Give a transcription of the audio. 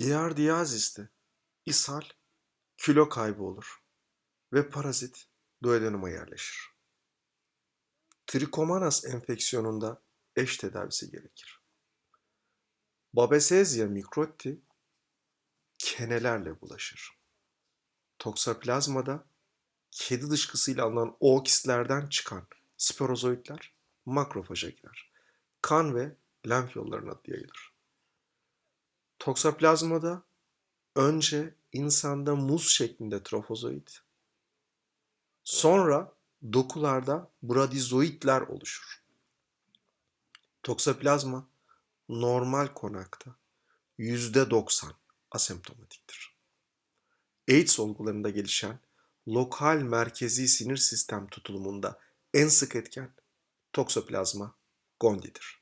Giardiyazis'te ishal, kilo kaybı olur ve parazit duodenuma yerleşir. Trikomonas enfeksiyonunda eş tedavisi gerekir. Babesezia mikroti kenelerle bulaşır. Toksoplazmada kedi dışkısıyla alınan ookistlerden çıkan sporozoitler makrofaja girer. Kan ve lenf yollarına yayılır. Toksoplazmada önce insanda muz şeklinde trofozoit, sonra dokularda bradizoitler oluşur. Toksoplazma normal konakta %90 asemptomatiktir. AIDS olgularında gelişen lokal merkezi sinir sistem tutulumunda en sık etken toksoplazma gondidir.